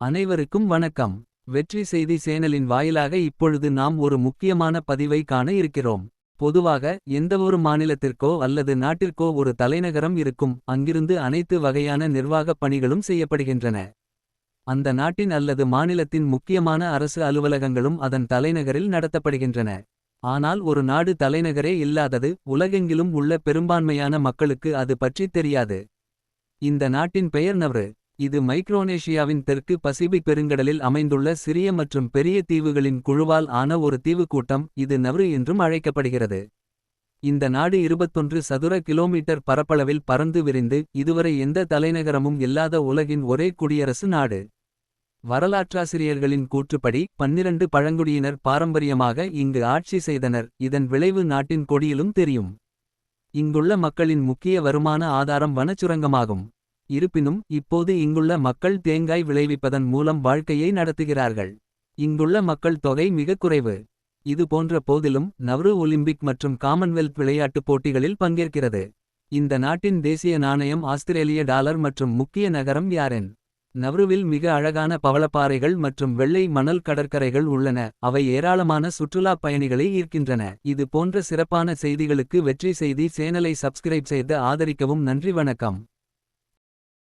அனைவருக்கும் வணக்கம். வெற்றி செய்தி சேனலின் வாயிலாக இப்பொழுது நாம் ஒரு முக்கியமான பதிவை காண இருக்கிறோம். பொதுவாக எந்தவொரு மாநிலத்திற்கோ அல்லது நாட்டிற்கோ ஒரு தலைநகரம் இருக்கும். அங்கிருந்து அனைத்து வகையான நிர்வாகப் பணிகளும் செய்யப்படுகின்றன. அந்த நாட்டின் அல்லது மாநிலத்தின் முக்கியமான அரசு அலுவலகங்களும் அதன் தலைநகரில் நடத்தப்படுகின்றன. ஆனால் ஒரு நாடு தலைநகரே இல்லாதது உலகெங்கிலும் உள்ள பெரும்பான்மையான மக்களுக்கு அது பற்றித் தெரியாது. இந்த நாட்டின் பெயர் நவ்ரு. இது மைக்ரோனேஷியாவின் தெற்கு பசிபிக் பெருங்கடலில் அமைந்துள்ள சிறிய மற்றும் பெரிய தீவுகளின் குழுவால் ஆன ஒரு தீவுக்கூட்டம் இது நவ்ரு என்றும் அழைக்கப்படுகிறது. இந்த நாடு 21 சதுர கிலோமீட்டர் பரப்பளவில் பறந்து விரிந்து இதுவரை எந்த தலைநகரமும் இல்லாத உலகின் ஒரே குடியரசு நாடு. வரலாற்றாசிரியர்களின் கூற்றுப்படி பன்னிரண்டு பழங்குடியினர் பாரம்பரியமாக இங்கு ஆட்சி செய்தனர் இதன் விளைவு நாட்டின் கொடியிலும் தெரியும். இங்குள்ள மக்களின் முக்கிய வருமான ஆதாரம் வனச்சுரங்கமாகும். இருப்பினும் இப்போது இங்குள்ள மக்கள் தேங்காய் விளைவிப்பதன் மூலம் வாழ்க்கையை நடத்துகிறார்கள். இங்குள்ள மக்கள் தொகை மிகக் குறைவு. இது போன்ற போதிலும் நவ்ரு ஒலிம்பிக் மற்றும் காமன்வெல்த் விளையாட்டுப் போட்டிகளில் பங்கேற்கிறது. இந்த நாட்டின் தேசிய நாணயம் ஆஸ்திரேலிய டாலர் மற்றும் முக்கிய நகரம் யாரென்? நவ்ருவில் மிக அழகான பவளப்பாறைகள் மற்றும் வெள்ளை மணல் கடற்கரைகள் உள்ளன. அவை ஏராளமான சுற்றுலாப் பயணிகளை ஈர்க்கின்றன. இது போன்ற சிறப்பான செய்திகளுக்கு வெற்றி செய்தி சேனலை சப்ஸ்கிரைப் செய்து ஆதரிக்கவும் நன்றி வணக்கம்.